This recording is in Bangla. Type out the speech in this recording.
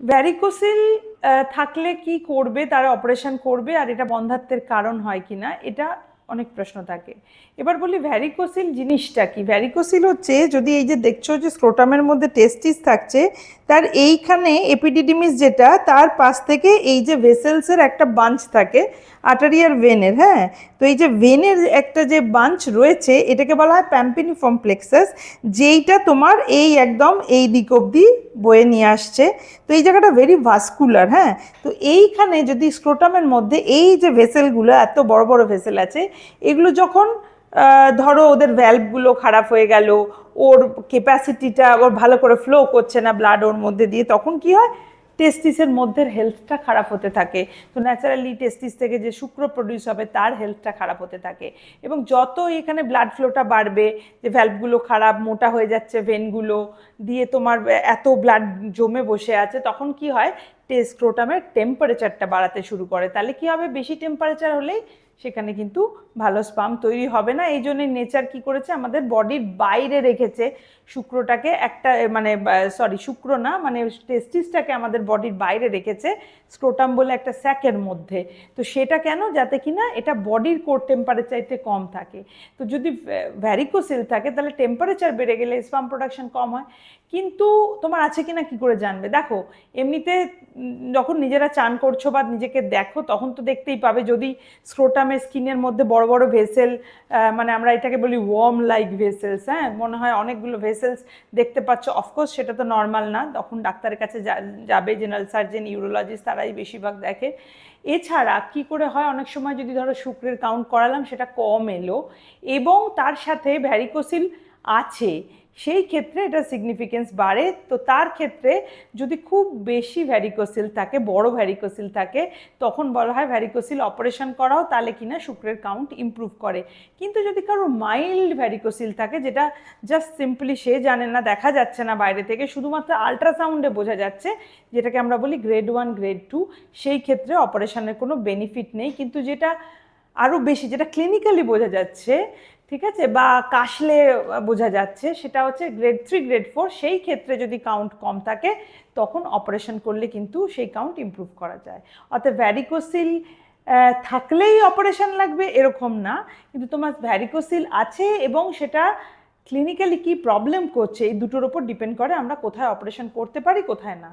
ভ্যারিকোসিল থাকলে কি করবে, তারা অপারেশন করবে, আর এটা বন্ধাত্বের কারণ হয় কি না, এটা অনেক প্রশ্ন থাকে। এবার বলি ভ্যারিকোসিল জিনিসটা কি? ভ্যারিকোসিল হচ্ছে, যদি এই যে দেখছ যে স্ক্রোটামের মধ্যে টেস্টিস থাকছে তার এইখানে এপিডিডিমিস যেটা, তার পাশ থেকে এই যে ভেসেলসের একটা বাঞ্চ থাকে আটারিয়ার ভেনের হ্যাঁ? তো এই যে ভেনের একটা যে বাঞ্চ রয়েছে, এটাকে বলা হয় প্যাম্পিনিফর্ম প্লেক্সাস যেইটা তোমার এই একদম এই দিক অবধি বয়ে নিয়ে আসছে। তো এই জায়গাটা ভেরি ভাস্কুলার হ্যাঁ? তো এইখানে যদি স্ক্রোটামের মধ্যে এই যে ভেসেলগুলো এত বড় বড় ভেসেল আছে, এগুলো যখন ধরো ওদের ভ্যালভগুলো খারাপ হয়ে গেল ওর ক্যাপাসিটিটা ওর ভালো করে ফ্লো করছে না ব্লাড ওর মধ্যে দিয়ে, তখন কি হয়? টেস্টিসের মধ্যে হেলথটা খারাপ হতে থাকে। তো ন্যাচারালি টেস্টিস থেকে যে শুক্র প্রডিউস হবে, তার হেলথটা খারাপ হতে থাকে। এবং যত এখানে ব্লাড ফ্লোটা বাড়বে, যে ভ্যালভগুলো খারাপ, মোটা হয়ে যাচ্ছে ভেনগুলো দিয়ে তোমার এত ব্লাড জমে বসে আছে, তখন কি হয়? টেস্ক্রোটামের টেম্পারেচারটা বাড়াতে শুরু করে। তাহলে কি হবে? বেশি টেম্পারেচার হলেই সেখানে কিন্তু ভালো স্পাম তৈরি হবে না। এই জন্য নেচার কি করেছে? আমাদের বডির বাইরে রেখেছে শুক্রটাকে একটা মানে সরি শুক্র না মানে টেস্টিসটাকে আমাদের বডির বাইরে রেখেছে স্ক্রোটাম বলে একটা স্যাকের মধ্যে। তো সেটা কেন? যাতে কি না এটা বডির কোর টেম্পারেচারতে কম থাকে। তো যদি ভ্যারিকোসিল থাকে, তাহলে টেম্পারেচার বেড়ে গেলে স্পাম প্রোডাকশন কম হয়। কিন্তু তোমার আছে কিনা কি করে জানবে? দেখো, এমনিতে যখন নিজেরা চান করছ বা নিজেকে দেখো, তখন তো দেখতেই পাবে। যদি স্ক্রোটামের স্কিনের মধ্যে বড় বড় ভেসেল মানে আমরা এটাকে বলি ওয়ার্ম লাইক ভেসেলস হ্যাঁ? মনে হয় অনেকগুলো ভেসেলস দেখতে পাচ্ছ। অফকোর্স সেটা তো নর্মাল না। তখন ডাক্তারের কাছে যাবে জেনারেল সার্জেন ইউরোলজিস্ট তারাই বেশিরভাগ দেখে। এছাড়া কি করে হয়? অনেক সময় যদি ধরো শুক্রের কাউন্ট করালাম, সেটা কম এলো। এবং তার সাথে ভ্যারিকোসিল আছে। সেই ক্ষেত্রে এটা সিগনিফিকেন্স বাড়ে। তো তার ক্ষেত্রে যদি খুব বেশি ভ্যারিকোসিল থাকে, বড় ভ্যারিকোসিল থাকে, তখন বলা হয় ভ্যারিকোসিল অপারেশন করাও, তাহলে কিনা শুক্রের কাউন্ট ইমপ্রুভ করে। কিন্তু যদি কারও মাইল্ড ভ্যারিকোসিল থাকে, যেটা জাস্ট সিম্পলি সে জানে না, দেখা যাচ্ছে না বাইরে থেকে, শুধুমাত্র আল্ট্রাসাউন্ডে বোঝা যাচ্ছে, যেটাকে আমরা বলি গ্রেড ওয়ান গ্রেড টু সেই ক্ষেত্রে অপারেশনের কোনো বেনিফিট নেই। কিন্তু যেটা আরও বেশি, যেটা ক্লিনিক্যালি বোঝা যাচ্ছে ঠিক আছে? বা কাশলে বোঝা যাচ্ছে। সেটা হচ্ছে গ্রেড থ্রি গ্রেড ফোর সেই ক্ষেত্রে যদি কাউন্ট কম থাকে, তখন অপারেশন করলে কিন্তু সেই কাউন্ট ইমপ্রুভ করা যায়। অর্থাৎ ভ্যারিকোসিল থাকলেই অপারেশন লাগবে, এরকম না। কিন্তু তোমার ভ্যারিকোসিল আছে এবং সেটা ক্লিনিক্যালি কি প্রবলেম করছে, এই দুটোর ওপর ডিপেন্ড করে আমরা কোথায় অপারেশন করতে পারি, কোথায় না।